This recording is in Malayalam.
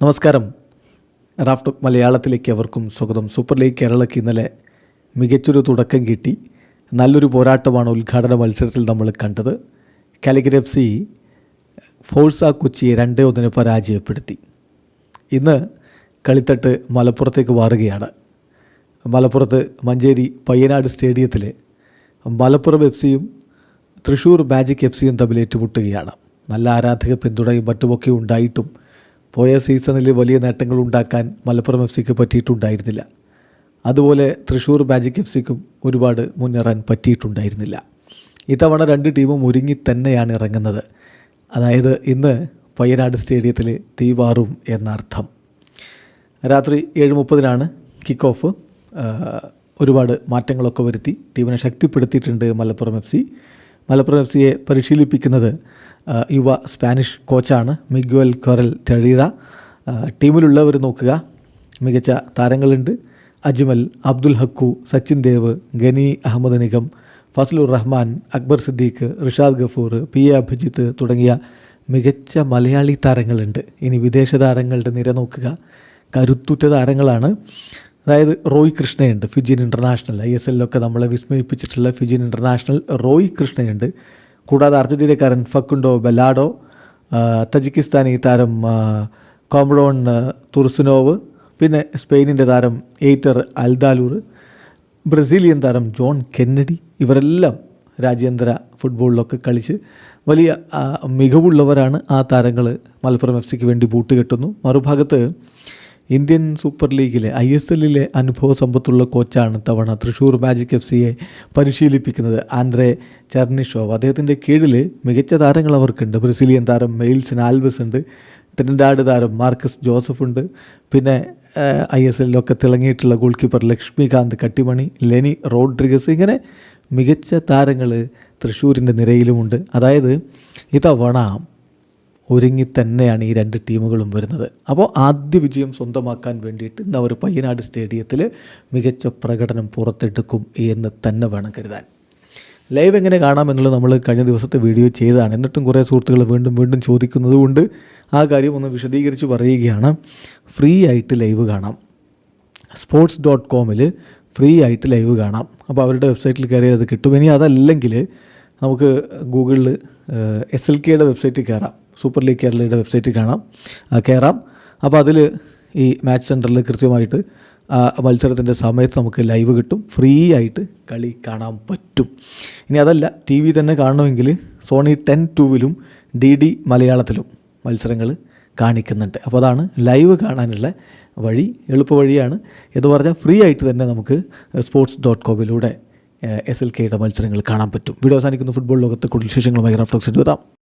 നമസ്കാരം. റാഫ്റ്റോക്ക് മലയാളത്തിലേക്ക് അവർക്കും സ്വാഗതം. സൂപ്പർ ലീഗ് കേരളയ്ക്ക് ഇന്നലെ മികച്ചൊരു തുടക്കം കിട്ടി. നല്ലൊരു പോരാട്ടമാണ് ഉദ്ഘാടന മത്സരത്തിൽ നമ്മൾ കണ്ടത്. കാലിക്കറ്റ് എഫ് സി ഫോഴ്സ കൊച്ചിയെ രണ്ടേ ഒന്നിന് പരാജയപ്പെടുത്തി. ഇന്ന് കളിത്തട്ട് മലപ്പുറത്തേക്ക് മാറുകയാണ്. മലപ്പുറത്ത് മഞ്ചേരി പയ്യനാട് സ്റ്റേഡിയത്തിൽ മലപ്പുറം എഫ് സിയും തൃശ്ശൂർ മാജിക് എഫ് സിയും തമ്മിൽ ഏറ്റുമുട്ടുകയാണ്. നല്ല ആരാധക പിന്തുണയും മറ്റുമൊക്കെ ഉണ്ടായിട്ടും പോയ സീസണിൽ വലിയ നേട്ടങ്ങൾ ഉണ്ടാക്കാൻ മലപ്പുറം എഫ് സിക്ക് പറ്റിയിട്ടുണ്ടായിരുന്നില്ല. അതുപോലെ തൃശ്ശൂർ മാജിക് എഫ് സിക്കും ഒരുപാട് മുന്നേറാൻ പറ്റിയിട്ടുണ്ടായിരുന്നില്ല. ഇത്തവണ രണ്ട് ടീമും ഒരുങ്ങി തന്നെയാണ് ഇറങ്ങുന്നത്. അതായത് ഇന്ന് പയ്യനാട് സ്റ്റേഡിയത്തിൽ തീവാറും എന്നർത്ഥം. രാത്രി ഏഴ് മുപ്പതിനാണ് കിക്ക് ഓഫ്. ഒരുപാട് മാറ്റങ്ങളൊക്കെ വരുത്തി ടീമിനെ ശക്തിപ്പെടുത്തിയിട്ടുണ്ട് Malappuram F C. Malappuram F സിയെ പരിശീലിപ്പിക്കുന്നത് യുവ സ്പാനിഷ് കോച്ചാണ് മിഗ്വൽ കൊറൽ ടെറീറ. ടീമിലുള്ളവർ നോക്കുക. മികച്ച താരങ്ങളുണ്ട്. അജ്മൽ അബ്ദുൽ ഹക്കു സച്ചിൻ ദേവ് ഗനി അഹമ്മദ് നിഗം ഫസലുർ റഹ്മാൻ അക്ബർ സിദ്ദീഖ് റിഷാദ് ഗഫൂർ പി എ അഭിജിത്ത് തുടങ്ങിയ മികച്ച മലയാളി താരങ്ങളുണ്ട്. ഇനി വിദേശ താരങ്ങളുടെ നിര നോക്കുക. കരുത്തുറ്റ താരങ്ങളാണ്. അതായത് റോയ് കൃഷ്ണയുണ്ട് ഫിജിൻ ഇന്റർനാഷണൽ ഐ എസ് എല്ലിലൊക്കെ നമ്മളെ വിസ്മയിപ്പിച്ചിട്ടുള്ള ഫിജിൻ ഇന്റർനാഷണൽ റോയ് കൃഷ്ണയുണ്ട്. കൂടാതെ അർജന്റീനക്കാരൻ ഫക്കുണ്ടോ ബെലാഡോ തജിക്കിസ്ഥാനി താരം കോംബ്രോൺ തുർസുനോവ് പിന്നെ സ്പെയിനിന്റെ താരം എയ്റ്റർ അൽദാലൂർ ബ്രസീലിയൻ താരം ജോൺ കെന്നഡി ഇവരെല്ലാം രാജ്യാന്തര ഫുട്ബോളിലൊക്കെ കളിച്ച് വലിയ മികവുള്ളവരാണ്. ആ താരങ്ങൾ മലപ്പുറം എഫ് സിക്ക് വേണ്ടി ബൂട്ട് കെട്ടുന്നു. മറുഭാഗത്ത് ഇന്ത്യൻ സൂപ്പർ ലീഗിലെ ഐ എസ് എല്ലിലെ അനുഭവ സമ്പത്തുള്ള കോച്ചാണ് തവണ തൃശ്ശൂർ മാജിക് എഫ് സിയെ പരിശീലിപ്പിക്കുന്നത് ആന്ദ്രെ ചെർണിഷോവ്. അദ്ദേഹത്തിന്റെ കീഴിൽ മികച്ച താരങ്ങൾ അവർക്കുണ്ട്. ബ്രസീലിയൻ താരം മെയിൽസൺ ആൽബസ് ഉണ്ട്. ട്രിനിഡാഡ് താരം മാർക്കസ് ജോസഫ് ഉണ്ട്. പിന്നെ ഐ എസ് എല്ലിലൊക്കെ തിളങ്ങിയിട്ടുള്ള ഗോൾ കീപ്പർ ലക്ഷ്മികാന്ത് കട്ടിമണി ലെനി റോഡ്രിഗസ് ഇങ്ങനെ മികച്ച താരങ്ങൾ തൃശ്ശൂരിന്റെ നിരയിലുമുണ്ട്. അതായത് ഇതവണ ഒരുങ്ങി തന്നെയാണ് ഈ രണ്ട് ടീമുകളും വരുന്നത്. അപ്പോൾ ആദ്യ വിജയം സ്വന്തമാക്കാൻ വേണ്ടിയിട്ട് ഇന്ന് അവർ പയ്യനാട് സ്റ്റേഡിയത്തിൽ മികച്ച പ്രകടനം പുറത്തെടുക്കും എന്ന് തന്നെ വേണം കരുതാൻ. ലൈവ് എങ്ങനെ കാണാം എന്നുള്ളത് നമ്മൾ കഴിഞ്ഞ ദിവസത്തെ വീഡിയോ ചെയ്തതാണ്. എന്നിട്ടും കുറേ സുഹൃത്തുക്കൾ വീണ്ടും വീണ്ടും ചോദിക്കുന്നത് കൊണ്ട് ആ കാര്യം ഒന്ന് വിശദീകരിച്ച് പറയുകയാണ്. ഫ്രീ ആയിട്ട് ലൈവ് കാണാം. സ്പോർട്സ് ഡോട്ട് കോമിൽ ഫ്രീ ആയിട്ട് ലൈവ് കാണാം. അപ്പോൾ അവരുടെ വെബ്സൈറ്റിൽ കയറി അത് കിട്ടും. ഇനി അതല്ലെങ്കിൽ നമുക്ക് ഗൂഗിളിൽ എസ് എൽ കെയുടെ വെബ്സൈറ്റിൽ കയറാം. സൂപ്പർ ലീഗ് കേരളയുടെ വെബ്സൈറ്റിൽ കാണാം. കയറാം അപ്പോൾ അതിൽ ഈ മാച്ച് സെന്ററിൽ കൃത്യമായിട്ട് മത്സരത്തിന്റെ സമയത്ത് നമുക്ക് ലൈവ് കിട്ടും. ഫ്രീ ആയിട്ട് കളി കാണാൻ പറ്റും. ഇനി അതല്ല ടി വി തന്നെ കാണണമെങ്കിൽ സോണി ടെൻ ടൂവിലും ഡി ഡി മലയാളത്തിലും മത്സരങ്ങൾ കാണിക്കുന്നുണ്ട്. അപ്പോൾ അതാണ് ലൈവ് കാണാനുള്ള വഴി എളുപ്പവഴിയാണ് എന്ന് പറഞ്ഞാൽ ഫ്രീ ആയിട്ട് തന്നെ നമുക്ക് സ്പോർട്സ് ഡോട്ട് കോമിലൂടെ എസ് എൽ കെയുടെ മത്സരങ്ങൾ കാണാൻ പറ്റും. വീഡിയോ അവസാനിക്കുന്ന. ഫുട്ബോൾ ലോകത്തെ കൂടുതൽ വിശേഷങ്ങളുമായി റഫ്ലക്സ് എത്താം.